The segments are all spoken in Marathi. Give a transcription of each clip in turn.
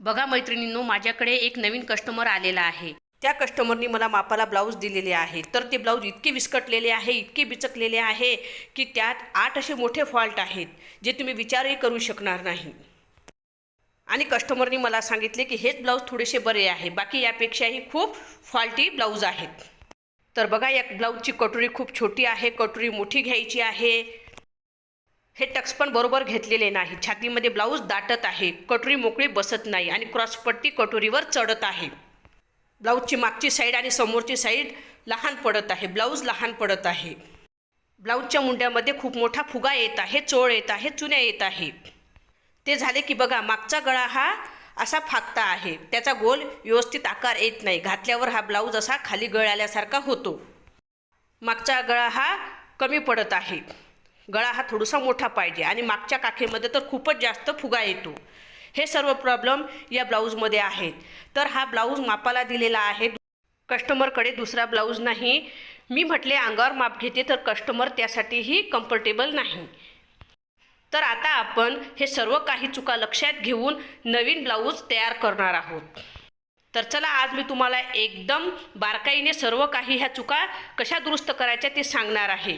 बघा मैत्रिणींनो माझ्याकडे एक नवीन कस्टमर आलेला आहे. त्या कस्टमरनी मला मापाला ब्लाऊज दिलेले आहे तर ते ब्लाऊज इतके विस्कटलेले आहे इतके बिचकलेले आहे की त्यात आठ असे मोठे फॉल्ट आहेत जे तुम्ही विचारही करू शकणार नाही. आणि कस्टमरनी मला सांगितले की हेच ब्लाऊज थोडेसे बरे आहे बाकी यापेक्षाही खूप फॉल्टी ब्लाऊज आहेत. तर बघा या ब्लाऊजची कटोरी खूप छोटी आहे कटोरी मोठी घ्यायची आहे. हे टक्स पण बरोबर घेतलेले नाही. छातीमध्ये ब्लाऊज दाटत आहे. कटोरी मोकळी बसत नाही आणि क्रॉसपट्टी कटोरीवर चढत आहे. ब्लाऊजची मागची साईड आणि समोरची साईड लहान पडत आहे. ब्लाऊज लहान पडत आहे. ब्लाऊजच्या मुंड्यामध्ये खूप मोठा फुगा येत आहे चोळ येत आहे चुन्या येत आहे. ते झाले की बघा मागचा गळा हा असा फाकता आहे. त्याचा गोल व्यवस्थित आकार येत नाही. घातल्यावर हा ब्लाऊज असा खाली गळाल्यासारखा होतो. मागचा गळा हा कमी पडत आहे. गळा हा थोडासा मोठा पाहिजे. आणि मागच्या काखेमध्ये तर खूपच जास्त फुगा येतो. हे सर्व प्रॉब्लेम या ब्लाऊजमध्ये आहेत. तर हा ब्लाऊज मापाला दिलेला आहे. कस्टमरकडे दुसरा ब्लाऊज नाही. मी म्हटले अंगावर माप घेते तर कस्टमर त्यासाठीही कम्फर्टेबल नाही. तर आता आपण हे सर्व काही चुका लक्षात घेऊन नवीन ब्लाऊज तयार करणार आहोत. तर चला आज मी तुम्हाला एकदम बारकाईने सर्व काही ह्या चुका कशा दुरुस्त करायच्या ते सांगणार आहे.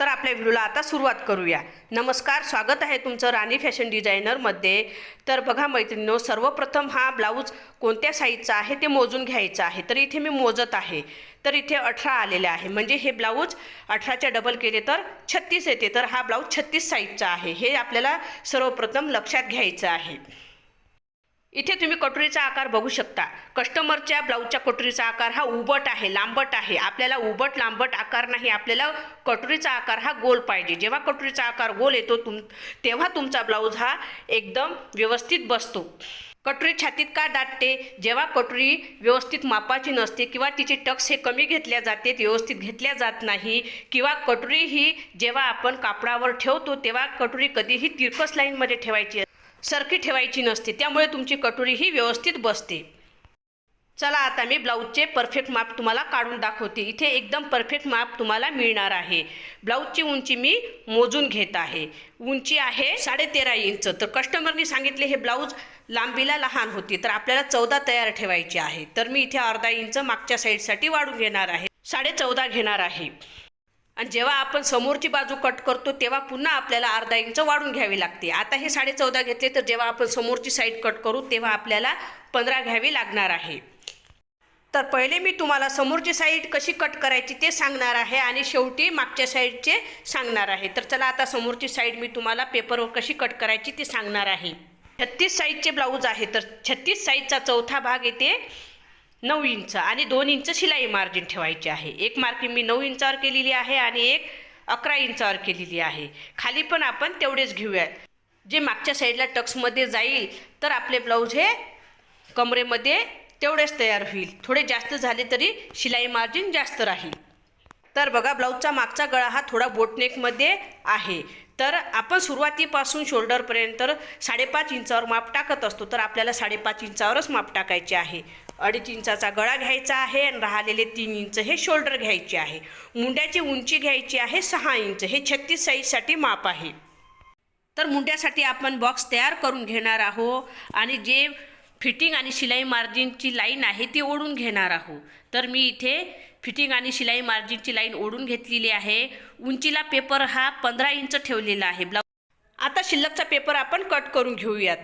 तर आपल्या व्हिडिओला आता सुरुवात करूया. नमस्कार स्वागत आहे तुमचं राणी फॅशन डिझायनरमध्ये. तर बघा मैत्रिणीनो सर्वप्रथम हा ब्लाऊज कोणत्या साईजचा आहे ते मोजून घ्यायचं आहे. तर इथे मी मोजत आहे. तर इथे अठरा आलेले आहे. म्हणजे हे ब्लाऊज अठराच्या डबल केले तर छत्तीस येते. तर हा ब्लाऊज छत्तीस साईजचा आहे. हे आपल्याला सर्वप्रथम लक्षात घ्यायचं आहे. इथे तुम्ही कटोरीचा आकार बघू शकता. कस्टमरच्या ब्लाऊजच्या कटोरीचा आकार हा उबट आहे लांबट आहे. आपल्याला उबट लांबट आकार नाही आपल्याला कटोरीचा आकार हा गोल पाहिजे. जेव्हा कटोरीचा आकार गोल येतो तुम तेव्हा तुमचा ब्लाऊज हा एकदम व्यवस्थित बसतो. कटोरी छातीत का दाटते? जेव्हा कटोरी व्यवस्थित मापाची नसते किंवा तिचे टक्स हे कमी घेतल्या जाते व्यवस्थित घेतल्या जात नाही किंवा कटोरी ही जेव्हा आपण कापडावर ठेवतो तेव्हा कटोरी कधीही तिरकस लाईनमध्ये ठेवायची सरकी ठेवायची नसते त्यामुळे तुमची कटोरी ही व्यवस्थित बसते. चला आता मी ब्लाऊजचे परफेक्ट माप तुम्हाला काढून दाखवते. इथे एकदम परफेक्ट माप तुम्हाला मिळणार आहे. ब्लाऊजची उंची मी मोजून घेत आहे. उंची आहे साडेतेरा इंच. तर कस्टमरनी सांगितले हे ब्लाऊज लांबीला लहान होती तर आपल्याला चौदा तयार ठेवायची आहे तर मी इथे अर्धा इंच मागच्या साईडसाठी वाढून घेणार आहे. साडे चौदा घेणार आहे. आणि जेव्हा आपण समोरची बाजू कट करतो तेव्हा पुन्हा आपल्याला अर्धा इंच वाढून घ्यावी लागते. आता हे साडे चौदा घेतले तर जेव्हा आपण समोरची साईड कट करू तेव्हा आपल्याला पंधरा घ्यावी लागणार आहे. तर पहिले मी तुम्हाला समोरची साईड कशी कट करायची ते सांगणार आहे आणि शेवटी मागच्या साईडचे सांगणार आहे. तर चला आता समोरची साईड मी तुम्हाला पेपरवर कशी कट करायची ते सांगणार आहे. छत्तीस साईजचे ब्लाऊज आहे तर छत्तीस साईजचा चौथा भाग येते नऊ इंच आणि दोन इंच शिलाई मार्जिन ठेवायची आहे. एक मार्किंग मी नऊ इंचावर केलेली आहे आणि एक अकरा इंचावर केलेली आहे. खाली पण आपण तेवढेच घेऊयात. जे मागच्या साईडला टक्समध्ये जाईल तर आपले ब्लाऊज हे कमरेमध्ये तेवढेच तयार होईल. थोडे जास्त झाले तरी शिलाई मार्जिन जास्त राहील. तर बघा ब्लाऊजचा मागचा गळा हा थोडा बोटनेकमध्ये आहे. तर आपण सुरुवातीपासून शोल्डरपर्यंत साडेपाच इंचावर माप टाकत असतो तर आपल्याला साडेपाच इंचावरच माप टाकायचे आहे. अडीच इंचाचा गळा घ्यायचा आहे आणि राहिलेले तीन इंच हे शोल्डर घ्यायचे आहे. मुंड्याची उंची घ्यायची आहे सहा इंच. हे छत्तीस साईजसाठी माप आहे. तर मुंड्यासाठी आपण बॉक्स तयार करून घेणार आहोत आणि जे फिटिंग आणि शिलाई मार्जिनची लाईन आहे ती ओढून घेणार आहोत. तर मी इथे फिटिंग आणि शिलाई मार्जिनची लाईन ओढून घेतलेली आहे. उंचीला पेपर हा पंधरा इंच ठेवलेला आहे. ब्लाउज आता शिल्लकचा पेपर आपण कट करून घेऊयात.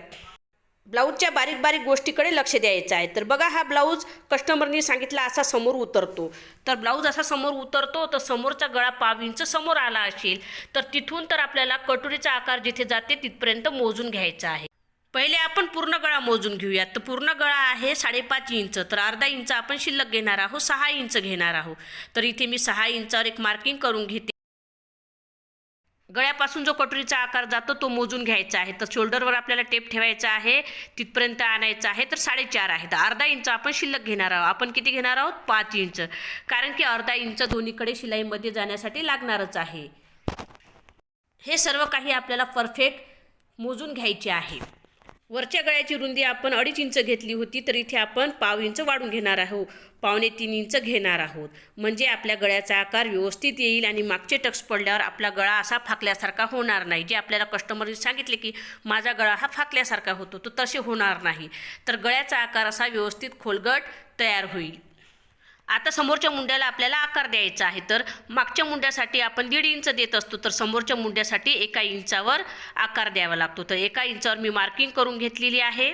ब्लाऊजच्या बारीक बारीक गोष्टीकडे लक्ष द्यायचं आहे. तर बघा हा ब्लाऊज कस्टमरनी सांगितला असा समोर उतरतो. तर ब्लाऊज असा समोर उतरतो तर समोरचा गळा पाव इंच समोर आला असेल तर तिथून तर आपल्याला कटोरीचा आकार जिथे जाते तिथपर्यंत मोजून घ्यायचा आहे. पहिले आपण पूर्ण गळा मोजून घेऊयात. तर पूर्ण गळा आहे साडेपाच इंच तर अर्धा इंच आपण शिल्लक घेणार आहोत सहा इंच घेणार आहोत. तर इथे मी सहा इंचावर एक मार्किंग करून घेते. गळ्यापासून जो कटोरीचा आकार जातो तो मोजून घ्यायचा आहे. तर शोल्डरवर आपल्याला टेप ठेवायचा आहे. तिथपर्यंत आणायचा आहे. तर साडेचार आहे तर अर्धा इंच आपण शिल्लक घेणार आहोत. आपण किती घेणार आहोत? पाच इंच. कारण की अर्धा इंच दोन्हीकडे शिलाईमध्ये जाण्यासाठी लागणारच आहे. हे सर्व काही आपल्याला परफेक्ट मोजून घ्यायचे आहे. वरच्या गळ्याची रुंदी आपण अडीच इंच घेतली होती तर इथे आपण पाव इंच वाढून घेणार आहोत. पावणे तीन इंच घेणार आहोत. म्हणजे आपल्या गळ्याचा आकार व्यवस्थित येईल आणि मागचे टक्स पडल्यावर आपला गळा असा फाकल्यासारखा होणार नाही. जे आपल्याला कस्टमरने सांगितले की माझा गळा हा फाकल्यासारखा होतो. तो तसे होणार नाही. तर गळ्याचा आकार असा व्यवस्थित खोलगट तयार होईल. आता समोरच्या मुंड्याला आपल्याला आकार द्यायचा आहे. तर मागच्या मुंड्यासाठी आपण दीड इंच देत असतो. तर समोरच्या मुंड्यासाठी एका इंचावर आकार द्यावा लागतो. तर एका इंचावर मी मार्किंग करून घेतलेली आहे.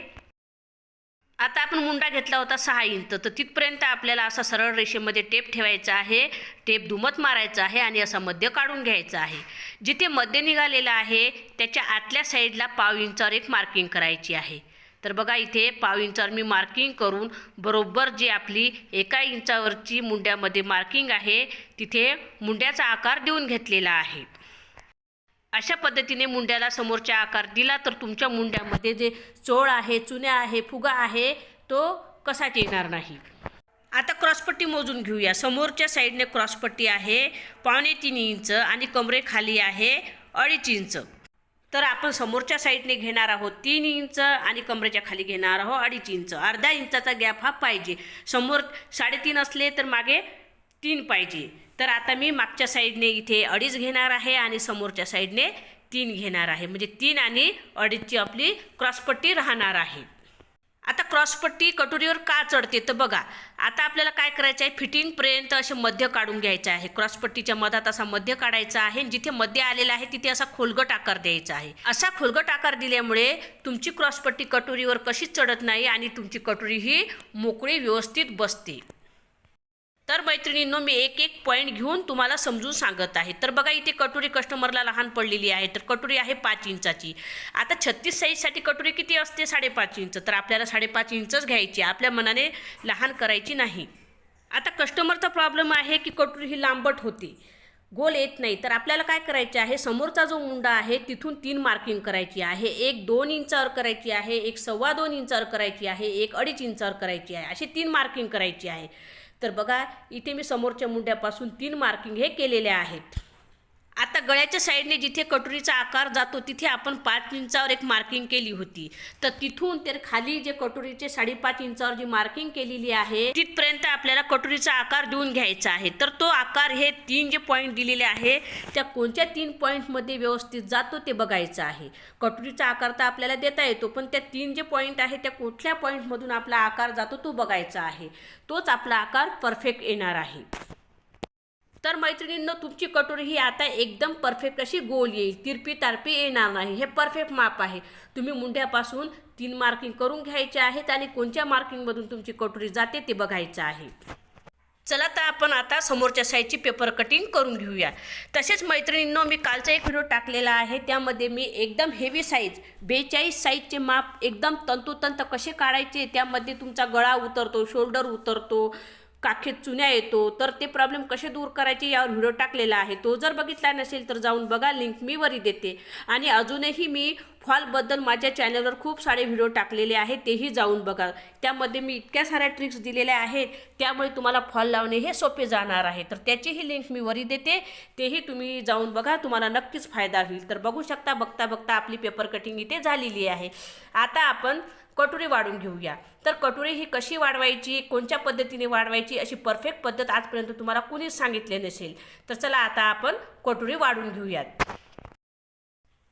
आता आपण मुंडा घेतला होता सहा इंच. तर तिथपर्यंत आपल्याला असा सरळ रेषेमध्ये टेप ठेवायचा आहे. टेप दुमत मारायचा आहे आणि असा मध्य काढून घ्यायचा आहे. जिथे मध्य निघालेलं आहे त्याच्या आतल्या साईडला पाव इंचावर एक मार्किंग करायची आहे. तर बघा इथे पाव इंचावर मी मार्किंग करून बरोबर जी आपली एका इंचावरची मुंड्यामध्ये मार्किंग आहे तिथे मुंड्याचा आकार देऊन घेतलेला आहे. अशा पद्धतीने मुंड्याला समोरचा आकार दिला तर तुमच्या मुंड्यामध्ये जे चोळ आहे चुन्या आहे फुगा आहे तो कसाच येणार नाही. आता क्रॉसपट्टी मोजून घेऊया. समोरच्या साईडने क्रॉसपट्टी आहे पावणे तीन इंच आणि कमरे खाली आहे अडीच इंच. तर आपण समोरच्या साईडने घेणार आहोत तीन इंच आणि कमरेच्या खाली घेणार आहोत अडीच इंच. अर्धा इंचाचा गॅप हा पाहिजे. समोर साडेतीन असले तर मागे तीन पाहिजे. तर आता मी मागच्या साईडने इथे अडीच घेणार आहे आणि समोरच्या साईडने तीन घेणार आहे. म्हणजे तीन आणि अडीचची आपली क्रॉसपट्टी राहणार आहे. आता क्रॉसपट्टी कटोरीवर का चढते तर बघा आता आपल्याला काय करायचं आहे? फिटिंगपर्यंत असे मध्य काढून घ्यायचं आहे. क्रॉसपट्टीच्या मधात असा मध्य काढायचा आहे आणि जिथे मध्य आलेला आहे तिथे असा खोलगट आकार द्यायचा आहे. असा खोलगट आकार दिल्यामुळे तुमची क्रॉसपट्टी कटोरीवर कशीच चढत नाही आणि तुमची कटोरी ही मोकळी व्यवस्थित बसते. तर मैत्रिणींनो मी एक एक पॉईंट घेऊन तुम्हाला समजून सांगत आहे. तर बघा इथे कटोरी कस्टमरला लहान पडलेली आहे. तर कटोरी आहे पाच इंचाची. आता छत्तीस साईजसाठी कटोरी किती असते? साडेपाच इंच. तर आपल्याला साडेपाच इंचच घ्यायची आपल्या मनाने लहान करायची नाही. आता कस्टमरचा प्रॉब्लेम आहे की कटोरी ही लांबट होते. गोल येत नाही. तर आपल्याला काय करायचे आहे? समोरचा जो मुंडा आहे तिथून तीन मार्किंग करायची आहे. एक दोन इंचावर करायची आहे. एक सव्वा दोन इंचावर करायची आहे. एक अडीच इंचावर करायची आहे. अशी तीन मार्किंग करायची आहे. तर बघा इथे मी समोरच्या मुंड्यापासून तीन मार्किंग हे केलेले आहेत. आता गळ्याच्या साईडने जिथे कटोरीचा आकार जातो तिथे आपण पाच इंचावर एक मार्किंग केली होती. तर तिथून तर खाली जे कटोरीचे साडेपाच इंचावर जी मार्किंग केलेली आहे तिथपर्यंत आपल्याला कटोरीचा आकार देऊन घ्यायचा आहे. तर तो आकार हे तीन जे पॉईंट दिलेले आहे त्या कोणत्या तीन पॉईंटमध्ये व्यवस्थित जातो ते बघायचं आहे. कटोरीचा आकार तर आपल्याला देता येतो पण त्या तीन जे पॉईंट आहे त्या कुठल्या पॉईंटमधून आपला आकार जातो तो बघायचा आहे. तोच आपला आकार परफेक्ट येणार आहे. तर मैत्रिणींनो तुमची कटोरी ही आता एकदम परफेक्ट अशी गोल येईल. तिरपी तारपी येणार नाही. हे परफेक्ट माप आहे. तुम्ही मुंड्यापासून तीन मार्किंग करून घ्यायचे आहेत आणि कोणत्या मार्किंगमधून तुमची कटोरी जाते ते बघायचं आहे. चला तर आपण आता समोरच्या साईजची पेपर कटिंग करून घेऊया. तसेच मैत्रिणींनो मी कालचा एक व्हिडिओ टाकलेला आहे. त्यामध्ये मी एकदम हेवी साईज बेचाळीस साईजचे माप एकदम तंतोतंत कसे काढायचे त्यामध्ये तुमचा गळा उतरतो शोल्डर उतरतो काखेत चुन्या येतो तर ते प्रॉब्लेम कसे दूर करायचे यावर व्हिडिओ टाकलेला आहे. तो जर बघितला नसेल तर जाऊन बघा लिंक मी वरी देते. आणि अजूनही मी फॉलबद्दल माझ्या चॅनलवर खूप सारे व्हिडिओ टाकलेले आहेत तेही जाऊन बघा. त्यामध्ये मी इतक्या साऱ्या ट्रिक्स दिलेल्या आहेत त्यामुळे तुम्हाला फॉल लावणे हे सोपे जाणार आहे. तर त्याचीही लिंक मी वरी देते तेही तुम्ही जाऊन बघा तुम्हाला नक्कीच फायदा होईल. तर बघू शकता बघता बघता आपली पेपर कटिंग इथे झालेली आहे. आता आपण कटोरी वाढून घेऊया. तर कटोरी ही कशी वाढवायची कोणत्या पद्धतीने वाढवायची अशी परफेक्ट पद्धत आजपर्यंत तुम्हाला कुणीच सांगितले नसेल. तर चला आता आपण कटोरी वाढून घेऊयात.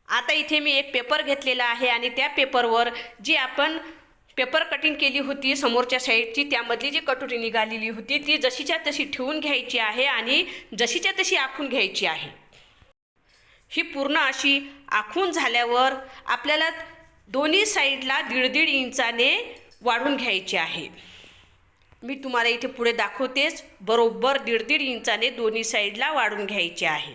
आता इथे मी एक पेपर घेतलेला आहे आणि त्या पेपरवर जी आपण पेपर कटिंग केली होती समोरच्या साईडची त्यामधली जी कटोरी निघालेली होती ती जशीच्या तशी ठेवून घ्यायची आहे आणि जशीच्या तशी आखून घ्यायची आहे. ही पूर्ण अशी आखून झाल्यावर आपल्याला दोन्ही साईडला दीड दीड इंचाने वाढून घ्यायचे आहे. मी तुम्हाला इथे पुढे दाखवतेच बरोबर दीड दीड इंचाने दोन्ही साईडला वाढून घ्यायचे आहे.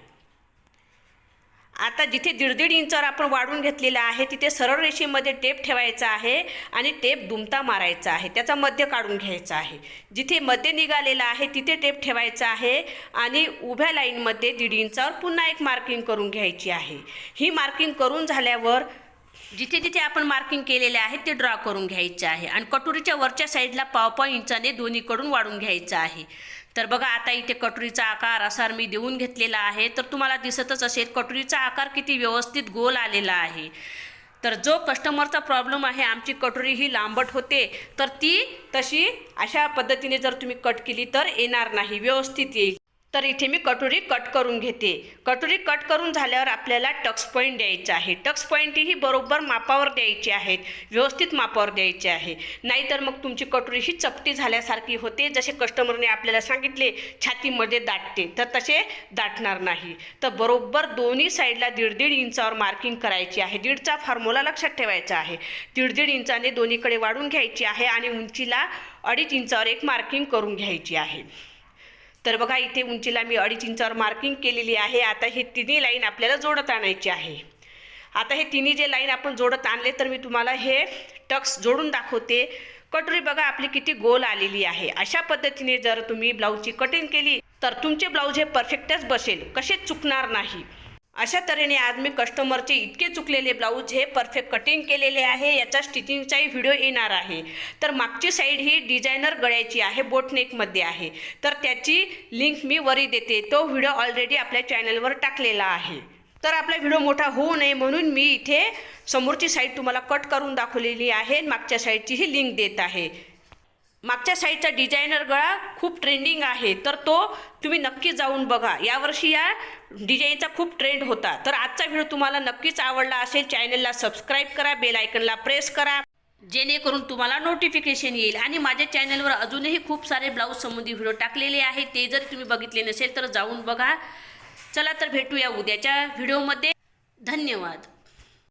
आता जिथे दीड दीड इंचावर आपण वाढून घेतलेला आहे तिथे सरळ रेषेमध्ये टेप ठेवायचा आहे आणि टेप दुमता मारायचा आहे. त्याचा मध्य काढून घ्यायचा आहे. जिथे मध्य निघालेला आहे तिथे टेप ठेवायचा आहे आणि उभ्या लाईनमध्ये दीड इंचावर पुन्हा एक मार्किंग करून घ्यायची आहे. ही मार्किंग करून झाल्यावर जिथे जिथे आपण मार्किंग केलेले आहे ते ड्रॉ करून घ्यायचे आहे. आणि कटोरीच्या वरच्या साईडला पाव पाव इंचाने दोन्हीकडून वाढून घ्यायचं आहे. तर बघा आता इथे कटोरीचा आकार असा मी देऊन घेतलेला आहे. तर तुम्हाला दिसतच असेल कटोरीचा आकार किती व्यवस्थित गोल आलेला आहे. तर जो कस्टमरचा प्रॉब्लेम आहे आमची कटोरी ही लांबट होते. तर ती तशी अशा पद्धतीने जर तुम्ही कट केली तर येणार नाही. व्यवस्थित येईल. तर इथे मी कटोरी कट करून घेते. कटोरी कट करून झाल्यावर आपल्याला टक्स पॉईंट द्यायचा आहे. टक्स पॉईंट ही बरोबर मापावर द्यायची आहेत. व्यवस्थित मापावर द्यायची आहे. नाहीतर मग तुमची कटोरी ही चपटी झाल्यासारखी होते. जसे कस्टमरने आपल्याला सांगितले छातीमध्ये दाटते. तर तसे दाटणार नाही. तर बरोबर दोन्ही साईडला दीड दीड इंचावर मार्किंग करायची आहे. दीडचा फॉर्म्युला लक्षात ठेवायचा आहे. दीड दीड इंचाने दोन्हीकडे वाढून घ्यायची आहे आणि उंचीला अडीच इंचावर एक मार्किंग करून घ्यायची आहे. तर बघा इथे उंचीला मी अडीच इंचावर मार्किंग केलेली आहे. आता हे तिन्ही लाईन आपल्याला जोडत आणायची आहे. आता हे तिन्ही जे लाईन आपण जोडत आणले तर मी तुम्हाला हे टक्स जोडून दाखवते. कटोरी बघा आपली किती गोल आलेली आहे. अशा पद्धतीने जर तुम्ही ब्लाऊजची कटिंग केली तर तुमचे ब्लाऊज हे परफेक्टच बसेल. कसे चुकणार नाही. अशा तऱ्हेने आज मी कस्टमरचे इतके चुकलेले ब्लाऊज हे परफेक्ट कटिंग केलेले आहे याचा स्टिचिंगचाही व्हिडिओ येणार आहे. तर मागची साईड ही डिझायनर गळ्याची आहे बोटनेकमध्ये आहे. तर त्याची लिंक मी वरी देते. तो व्हिडिओ ऑलरेडी आपल्या चॅनलवर टाकलेला आहे. तर आपला व्हिडिओ मोठा होऊ नये म्हणून मी इथे समोरची साईड तुम्हाला कट करून दाखवलेली आहे मागच्या साईडची ही लिंक देत आहे. मागच्या साईडचा डिझायनर गळा खूप ट्रेंडिंग आहे. तर तो तुम्ही नक्की जाऊन बघा. यावर्षी या डिझाईनचा खूप ट्रेंड होता. तर आजचा व्हिडिओ तुम्हाला नक्कीच आवडला असेल चॅनलला सबस्क्राईब करा बेल आयकनला प्रेस करा. जेणेकरून तुम्हाला नोटिफिकेशन येईल. आणि माझ्या चॅनलवर अजूनही खूप सारे ब्लाऊज संबंधी व्हिडिओ टाकलेले आहेत. ते जर तुम्ही बघितले नसेल तर जाऊन बघा. चला तर भेटूया उद्याच्या व्हिडिओमध्ये. धन्यवाद.